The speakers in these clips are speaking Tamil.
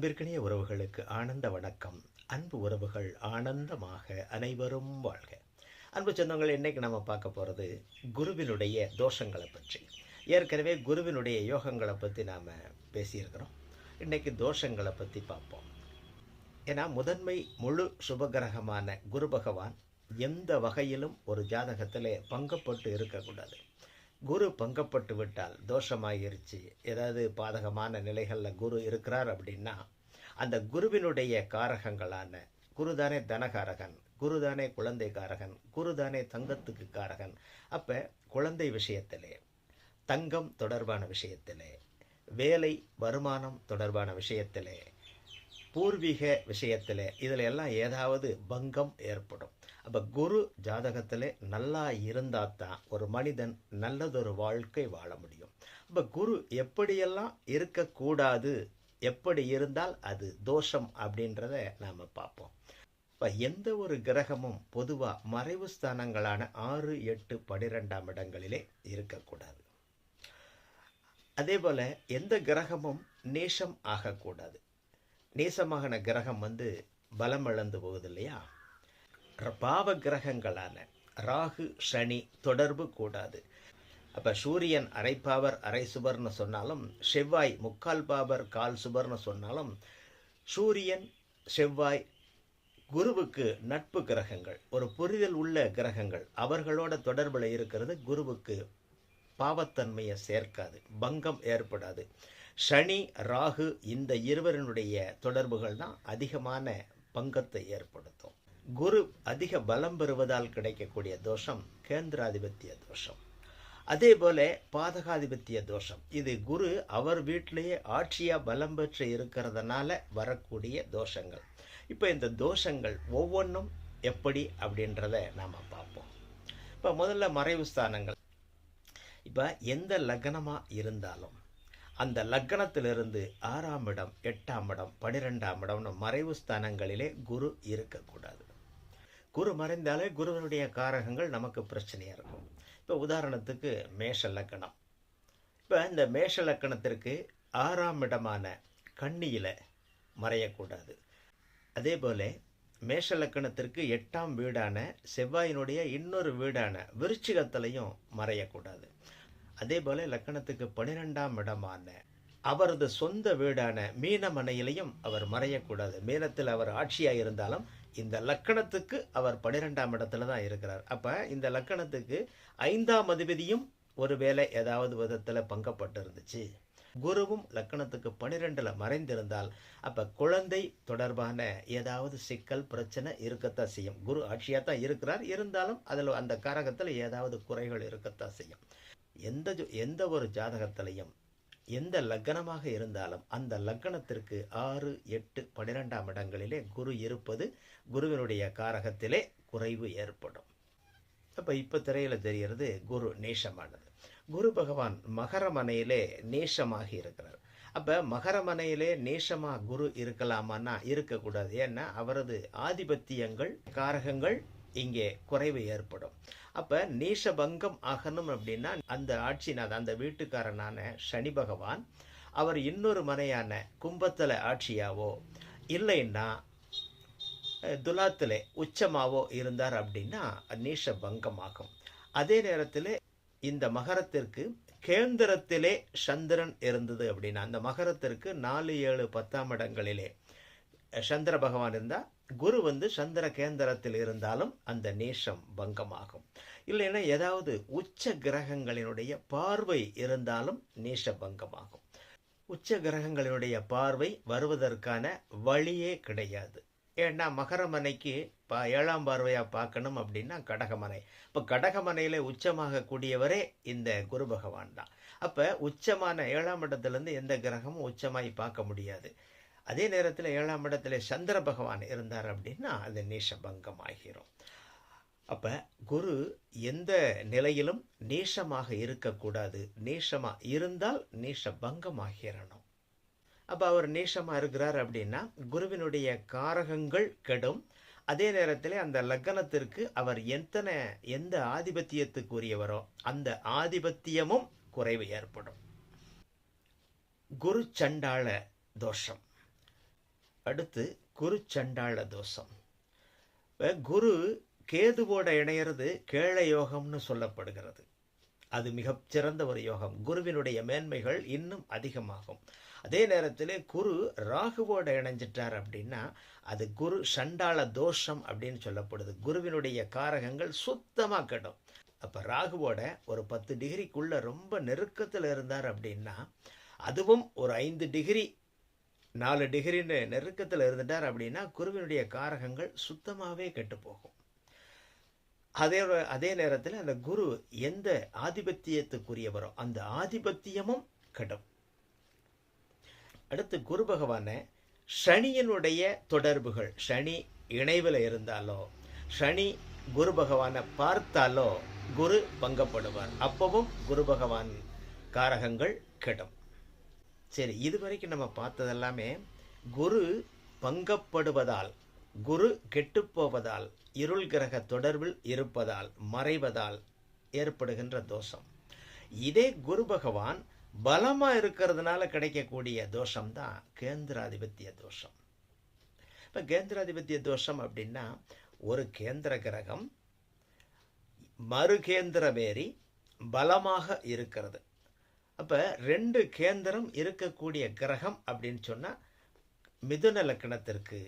அன்பிற்கினிய உறவுகளுக்கு ஆனந்த வணக்கம். அன்பு உறவுகள் ஆனந்தமாக அனைவரும் வாழ்க. அன்பு சொந்தங்கள் இன்றைக்கு நம்ம பார்க்க போகிறது குருவினுடைய தோஷங்களை பற்றி. ஏற்கனவே குருவினுடைய யோகங்களை பற்றி நாம் பேசியிருக்கிறோம். இன்னைக்கு தோஷங்களை பற்றி பார்ப்போம். ஏன்னா முதன்மை முழு சுபகிரகமான குரு பகவான் எந்த வகையிலும் ஒரு ஜாதகத்தில் பங்கப்பட்டு இருக்கக்கூடாது. குரு பங்கப்பட்டு விட்டால் தோஷமாயிருச்சு. ஏதாவது பாதகமான நிலைகளில் குரு இருக்கிறார் அப்படின்னா அந்த குருவினுடைய காரகங்களான குருதானே தனகாரகன் குருதானே குழந்தை காரகன் குருதானே தங்கத்துக்கு காரகன். அப்போ குழந்தை விஷயத்திலே தங்கம் தொடர்பான விஷயத்திலே வேலை வருமானம் தொடர்பான விஷயத்திலே பூர்வீக விஷயத்தில் இதில் எல்லாம் ஏதாவது பங்கம் ஏற்படும். அப்போ குரு ஜாதகத்தில் நல்லா இருந்தால் தான் ஒரு மனிதன் நல்லதொரு வாழ்க்கை வாழ முடியும். அப்போ குரு எப்படியெல்லாம் இருக்கக்கூடாது எப்படி இருந்தால் அது தோஷம் அப்படின்றத நாம் பார்ப்போம். இப்போ எந்த ஒரு கிரகமும் பொதுவாக மறைவு ஸ்தானங்களான ஆறு எட்டு பனிரெண்டாம் இடங்களிலே இருக்கக்கூடாது. அதே போல் எந்த கிரகமும் நேசம் ஆகக்கூடாது. நேசமாகன கிரகம் வந்து பலம் இழந்து போகுது இல்லையா? பாவ கிரகங்களான ராகு சனி தொடர்பு கூடாது. அப்போ சூரியன் அரை பாவர் அரை சுபர்னு சொன்னாலும் செவ்வாய் முக்கால் பாவர் கால் சுபர்னு சொன்னாலும் சூரியன் செவ்வாய் குருவுக்கு நட்பு கிரகங்கள் ஒரு புரிதல் உள்ள கிரகங்கள். அவர்களோட தொடர்பில் இருக்கிறது குருவுக்கு பாவத்தன்மையை சேர்க்காது பங்கம் ஏற்படாது. சனி ராகு இந்த இருவரினுடைய தொடர்புகள் தான் அதிகமான பங்கத்தை ஏற்படுத்தும். குரு அதிக பலம் பெறுவதால் கிடைக்கக்கூடிய தோஷம் கேந்திராதிபத்திய தோஷம். அதே போல பாதகாதிபத்திய தோஷம். இது குரு அவர் வீட்டிலேயே ஆட்சியா பலம் பெற்று இருக்கிறதுனால வரக்கூடிய தோஷங்கள். இப்போ இந்த தோஷங்கள் ஒவ்வொன்றும் எப்படி அப்படின்றத நாம் பார்ப்போம். இப்போ முதல்ல மறைவு ஸ்தானங்கள். இப்போ எந்த லக்னமாக இருந்தாலும் அந்த லக்கணத்திலிருந்து ஆறாம் இடம் எட்டாம் இடம் பனிரெண்டாம் இடம்னு மறைவு ஸ்தானங்களிலே குரு இருக்கக்கூடாது. குரு மறைந்தாலே குருவனுடைய காரகங்கள் நமக்கு பிரச்சனையாக இருக்கும். இப்போ உதாரணத்துக்கு மேஷ லக்கணம். இப்போ இந்த மேஷ லக்கணத்திற்கு ஆறாம் இடமான கண்ணியில் மறையக்கூடாது. அதே போல மேஷ லக்கணத்திற்கு எட்டாம் வீடான செவ்வாயினுடைய இன்னொரு வீடான விருச்சிகத்திலையும் மறையக்கூடாது. அதே போல லக்கணத்துக்கு பனிரெண்டாம் இடமான அவரது சொந்த வீடான மீனமனையிலையும் அவர் மறையக்கூடாது. மீனத்தில் அவர் ஆட்சியாக இருந்தாலும் இந்த லக்கணத்துக்கு அவர் பனிரெண்டாம் இடத்துல தான் இருக்கிறார். அப்போ இந்த லக்கணத்துக்கு ஐந்தாம் அதிபதியும் ஒருவேளை ஏதாவது விதத்தில் பங்கப்பட்டு இருந்துச்சு குருவும் லக்கணத்துக்கு பனிரெண்டில் மறைந்திருந்தால் அப்போ குழந்தை தொடர்பான ஏதாவது சிக்கல் பிரச்சனை இருக்கத்தான் செய்யும். குரு ஆட்சியாக தான் இருக்கிறார். இருந்தாலும் அதில் அந்த காரகத்தில் ஏதாவது குறைகள் இருக்கத்தான் செய்யும். எந்த எந்த ஒரு ஜாதகத்திலையும் எந்த லக்கணமாக இருந்தாலும் அந்த லக்கணத்திற்கு ஆறு எட்டு பன்னிரெண்டாம் இடங்களிலே குரு இருப்பது குருவினுடைய காரகத்திலே குறைவு ஏற்படும். அப்போ இப்போ திரையில் தெரிகிறது குரு நேஷமானது. குரு பகவான் மகரமனையிலே நேஷமாகி இருக்கிறார். அப்போ மகரமனையிலே நேஷமாக குரு இருக்கலாமான்னா இருக்கக்கூடாது. ஏன்னா அவரது ஆதிபத்தியங்கள் காரகங்கள் இங்கே குறைவு ஏற்படும். அப்போ நீஷபங்கம் ஆகணும் அப்படின்னா அந்த ஆட்சிநாத அந்த வீட்டுக்காரனான சனி பகவான் அவர் இன்னொரு மனையான கும்பத்தில் ஆட்சியாவோ இல்லைன்னா துலாத்தில் உச்சமாவோ இருந்தார் அப்படின்னா நீஷபங்கம் ஆகும் அதே நேரத்தில் இந்த மகரத்திற்கு கேந்திரத்திலே சந்திரன் இருந்தது அப்படின்னா அந்த மகரத்திற்கு நாலு ஏழு பத்தாம் இடங்களிலே சந்திர பகவான் இருந்தால் குரு வந்து சந்திர கேந்திரத்தில் இருந்தாலும் அந்த நேஷம் பங்கமாகும். இல்லைன்னா ஏதாவது உச்ச கிரகங்களினுடைய பார்வை இருந்தாலும் நேஷ பங்கமாகும். உச்ச கிரகங்களினுடைய பார்வை வருவதற்கான வழியே கிடையாது. ஏன்னா மகரமனைக்கு பா ஏழாம் பார்வையாக பார்க்கணும் அப்படின்னா கடகமனை. இப்போ கடகமனையில் உச்சமாக கூடியவரே இந்த குரு பகவான் தான். அப்போ உச்சமான ஏழாம் இடத்துலேருந்து எந்த கிரகமும் உச்சமாய் பார்க்க முடியாது. அதே நேரத்தில் ஏழாம் இடத்துல சந்திர பகவான் இருந்தார் அப்படின்னா அது நேஷபங்கம் ஆகிரும் அப்போ குரு எந்த நிலையிலும் நேஷமாக இருக்கக்கூடாது. நேஷமாக இருந்தால் நேஷபங்கம் ஆகிறணும் அப்போ அவர் நேஷமாக இருக்கிறார் அப்படின்னா குருவினுடைய காரகங்கள் கெடும். அதே நேரத்தில் அந்த லக்கணத்திற்கு அவர் எத்தனை எந்த ஆதிபத்தியத்துக்குரியவரோ அந்த ஆதிபத்தியமும் குறைவு ஏற்படும். குரு சண்டாள தோஷம். அடுத்து குரு சண்டாள தோஷம். குரு கேதுவோட இணையிறது கேள யோகம்னு சொல்லப்படுகிறது. அது மிகச்சிறந்த ஒரு யோகம். குருவினுடைய மேன்மைகள் இன்னும் அதிகமாகும். அதே நேரத்தில் குரு ராகுவோட இணைஞ்சிட்டார் அப்படின்னா அது குரு சண்டாள தோஷம் அப்படின்னு சொல்லப்படுது. குருவினுடைய காரகங்கள் சுத்தமாக கெடும். அப்போ ராகுவோட ஒரு பத்து டிகிரிக்குள்ளே ரொம்ப நெருக்கத்தில் இருந்தார் அப்படின்னா அதுவும் ஒரு ஐந்து டிகிரி நாலு டிகிரின்னு நெருக்கத்தில் இருந்துட்டார் அப்படின்னா குருவினுடைய காரகங்கள் சுத்தமாகவே கெட்டுப்போகும். அதே அதே நேரத்தில் அந்த குரு எந்த ஆதிபத்தியத்துக்குரியவரோ அந்த ஆதிபத்தியமும் கெடும். அடுத்து குரு பகவான சனியினுடைய தொடர்புகள் சனி இணைவில் இருந்தாலோ சனி குரு பகவானை பார்த்தாலோ குரு பங்கப்படுவார். அப்பவும் குரு பகவான் காரகங்கள் கெடும். சரி இதுவரைக்கும் நம்ம பார்த்ததெல்லாமே குரு பங்கப்படுவதால் குரு கெட்டுப்போவதால் இருள் கிரக தொடர்பில் இருப்பதால் மறைவதால் ஏற்படுகின்ற தோஷம். இதே குரு பகவான் பலமாக இருக்கிறதுனால கிடைக்கக்கூடிய தோஷம் தான் கேந்திராதிபத்திய தோஷம். இப்போ கேந்திராதிபத்திய தோஷம் அப்படின்னா ஒரு கேந்திர கிரகம் மறு கேந்திரமேறி பலமாக இருக்கிறது. அப்போ ரெண்டு கேந்திரம் இருக்கக்கூடிய கிரகம் அப்படின்னு சொன்னால் மிதுன லக்கணத்திற்கு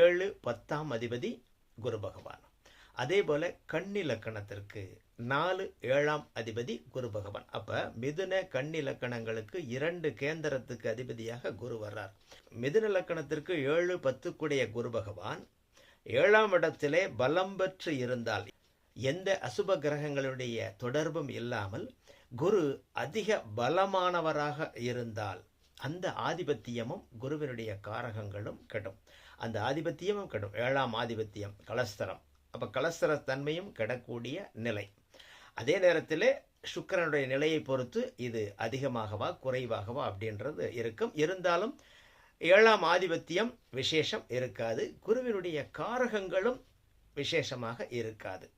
ஏழு பத்தாம் அதிபதி குரு பகவான். அதே போல் கன்னி லக்கணத்திற்கு நாலு ஏழாம் அதிபதி குரு பகவான். அப்போ மிதுன கன்னி லக்கணங்களுக்கு இரண்டு கேந்திரத்துக்கு அதிபதியாக குரு வர்றார். மிதுன லக்கணத்திற்கு ஏழு பத்துக்குடைய குரு பகவான் ஏழாம் இடத்திலே பலம் பெற்று இருந்தால் எந்த அசுப கிரகங்களுடைய தொடர்பும் இல்லாமல் குரு அதிக பலமானவராக இருந்தால் அந்த ஆதிபத்தியமும் குருவினுடைய காரகங்களும் கெடும். அந்த ஆதிபத்தியமும் கெடும். ஏழாம் ஆதிபத்தியம் கலஸ்தரம். அப்போ கலஸ்தர தன்மையும் கெடக்கூடிய நிலை. அதே நேரத்தில் சுக்கரனுடைய நிலையை பொறுத்து இது அதிகமாகவா குறைவாகவா அப்படின்றது இருக்கும். இருந்தாலும் ஏழாம் ஆதிபத்தியம் விசேஷம் இருக்காது. குருவினுடைய காரகங்களும் விசேஷமாக இருக்காது.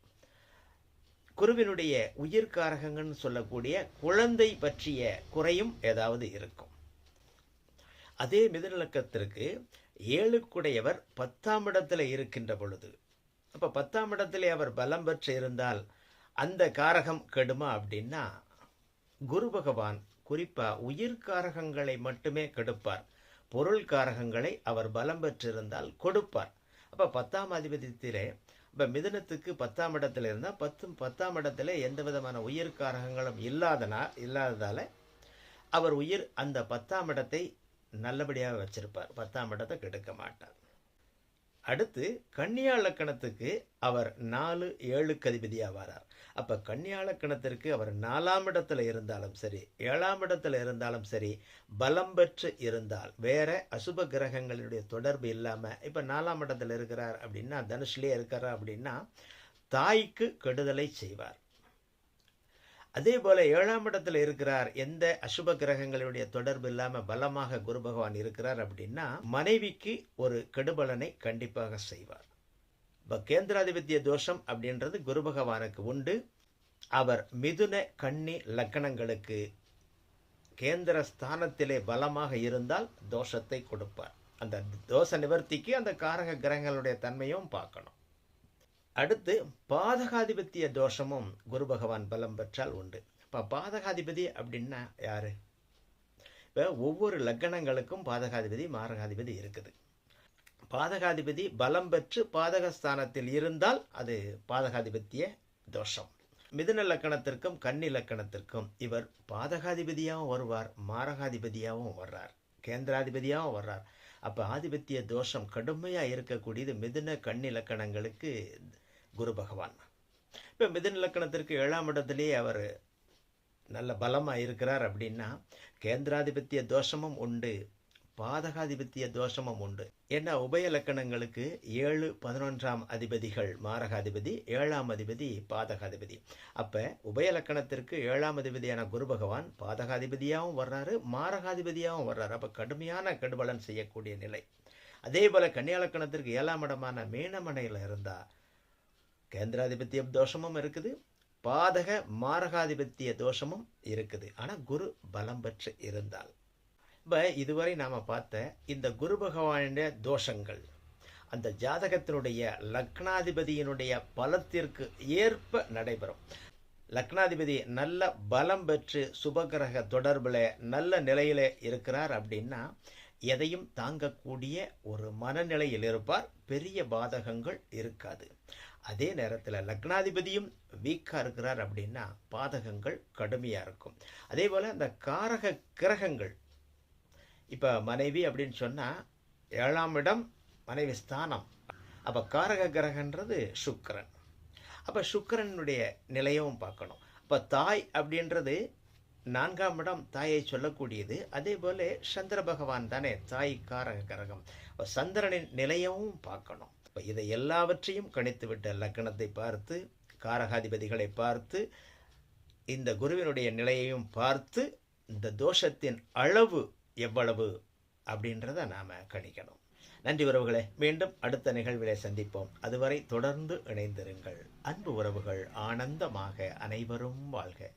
குருவினுடைய உயிர்காரகங்கள்னு சொல்லக்கூடிய குழந்தை பற்றிய குறையும் ஏதாவது இருக்கும். அதே மிதுநலக்கத்திற்கு ஏழுக்குடையவர் பத்தாம் இடத்துல இருக்கின்ற பொழுது. அப்போ பத்தாம் இடத்திலே அவர் பலம் பெற்று இருந்தால் அந்த காரகம் கெடுமா அப்படின்னா குரு பகவான் குறிப்பாக உயிர்காரகங்களை மட்டுமே கெடுப்பார். பொருள் காரகங்களை அவர் பலம் பெற்றிருந்தால் கொடுப்பார். அப்போ பத்தாம் அதிபதியத்திலே இப்போ மிதனத்துக்கு பத்தாம் இடத்துல இருந்தால் பத்தும் பத்தாம் இடத்துல எந்த விதமான உயிர் காரகங்களும் இல்லாதனா இல்லாததால் அவர் உயிர் அந்த பத்தாம் இடத்தை நல்லபடியாக வச்சிருப்பார். பத்தாம் இடத்தை கெடுக்க மாட்டார். அடுத்து கன்னியா லக்கணத்துக்கு அவர் நாலு ஏழுக்கு அதிபதியாக வரார் அப்போ கன்னியா லக்கணத்திற்கு அவர் நாலாம் இடத்துல இருந்தாலும் சரி ஏழாம் இடத்துல இருந்தாலும் சரி பலம் பெற்று இருந்தால் வேற அசுப கிரகங்களுடைய தொடர்பு இல்லாமல் இப்போ நாலாம் இடத்துல இருக்கிறார் அப்படின்னா தனுஷ்லேயே இருக்கிறார் அப்படின்னா தாய்க்கு கெடுதலை செய்வார். அதே போல ஏழாம் இடத்துல இருக்கிறார். எந்த அசுப கிரகங்களுடைய தொடர்பு இல்லாமல் பலமாக குரு பகவான் இருக்கிறார் அப்படின்னா மனைவிக்கு ஒரு கெடுபலனை கண்டிப்பாக செய்வார். இப்போ கேந்திராதிபத்திய தோஷம் அப்படின்றது குரு பகவானுக்கு உண்டு. அவர் மிதுன கன்னி லக்கணங்களுக்கு கேந்திர ஸ்தானத்திலே பலமாக இருந்தால் தோஷத்தை கொடுப்பார். அந்த தோஷ நிவர்த்திக்கு அந்த காரக கிரகங்களுடைய தன்மையும் பார்க்கணும். அடுத்து பாதகாதிபத்திய தோஷமும் குரு பகவான் பலம் பெற்றால் உண்டு. இப்போ பாதகாதிபதி அப்படின்னா யாரு? இப்போ ஒவ்வொரு லக்கணங்களுக்கும் பாதகாதிபதி மாரகாதிபதி இருக்குது. பாதகாதிபதி பலம் பெற்று பாதகஸ்தானத்தில் இருந்தால் அது பாதகாதிபத்திய தோஷம். மிதுன லக்கணத்திற்கும் கன்னி லக்கணத்திற்கும் இவர் பாதகாதிபதியாகவும் வருவார் மாரகாதிபதியாகவும் வர்றார் கேந்திராதிபதியாகவும் வர்றார். அப்போ ஆதிபத்திய தோஷம் கடுமையாக இருக்கக்கூடியது மிதுன கன்னி லக்கணங்களுக்கு குரு பகவான். இப்போ மிதன் லக்கணத்திற்கு ஏழாம் இடத்துலேயே அவர் நல்ல பலமாக இருக்கிறார் அப்படின்னா கேந்திராதிபத்திய தோஷமும் உண்டு பாதகாதிபத்திய தோஷமும் உண்டு. ஏன்னா உபய லக்கணங்களுக்கு ஏழு பதினொன்றாம் அதிபதிகள் மாரகாதிபதி ஏழாம் அதிபதி பாதகாதிபதி. அப்போ உபய லக்கணத்திற்கு ஏழாம் அதிபதியான குரு பகவான் பாதகாதிபதியாகவும் வர்றாரு மாரகாதிபதியாகவும் வர்றாரு. அப்போ கடுமையான கெடுபலன் செய்யக்கூடிய நிலை. அதே போல் கன்னியாலக்கணத்திற்கு ஏழாம் இடமான மீனமனையில் இருந்தால் கேந்திராதிபத்திய தோஷமும் இருக்குது பாதக மாரகாதிபத்திய தோஷமும் இருக்குது. ஆனால் குரு பலம் பெற்று இருந்தால். இப்போ இதுவரை நாம் பார்த்த இந்த குரு பகவானுடைய தோஷங்கள் அந்த ஜாதகத்தினுடைய லக்னாதிபதியினுடைய பலத்திற்கு ஏற்ப நடைபெறும். லக்னாதிபதி நல்ல பலம் பெற்று சுபகிரக தொடர்பில் நல்ல நிலையில் இருக்கிறார் அப்படின்னா எதையும் தாங்கக்கூடிய ஒரு மனநிலையில் இருப்பார். பெரிய பாதகங்கள் இருக்காது. அதே நேரத்தில் லக்னாதிபதியும் வீக்காக இருக்கிறார் அப்படின்னா பாதகங்கள் கடுமையாக இருக்கும். அதே போல் அந்த காரக கிரகங்கள் இப்போ மனைவி அப்படின்னு சொன்னால் ஏழாம் இடம் மனைவி ஸ்தானம். அப்போ காரக கிரகன்றது சுக்கரன். அப்போ சுக்கரனுடைய நிலையவும் பார்க்கணும். அப்போ தாய் அப்படின்றது நான்காம் இடம் தாயை சொல்லக்கூடியது. அதே போல சந்திர பகவான் தானே தாய் காரக கிரகம். அப்போ சந்திரனின் நிலையவும் பார்க்கணும். இப்போ இதை எல்லாவற்றையும் கணித்துவிட்ட லக்கணத்தை பார்த்து காரகாதிபதிகளை பார்த்து இந்த குருவினுடைய நிலையையும் பார்த்து இந்த தோஷத்தின் அளவு எவ்வளவு அப்படின்றத நாம் கணிக்கணும். நன்றி உறவுகளே மீண்டும் அடுத்த நிகழ்விலே சந்திப்போம். அதுவரை தொடர்ந்து இணைந்திருங்கள். அன்பு உறவுகள் ஆனந்தமாக அனைவரும் வாழ்க.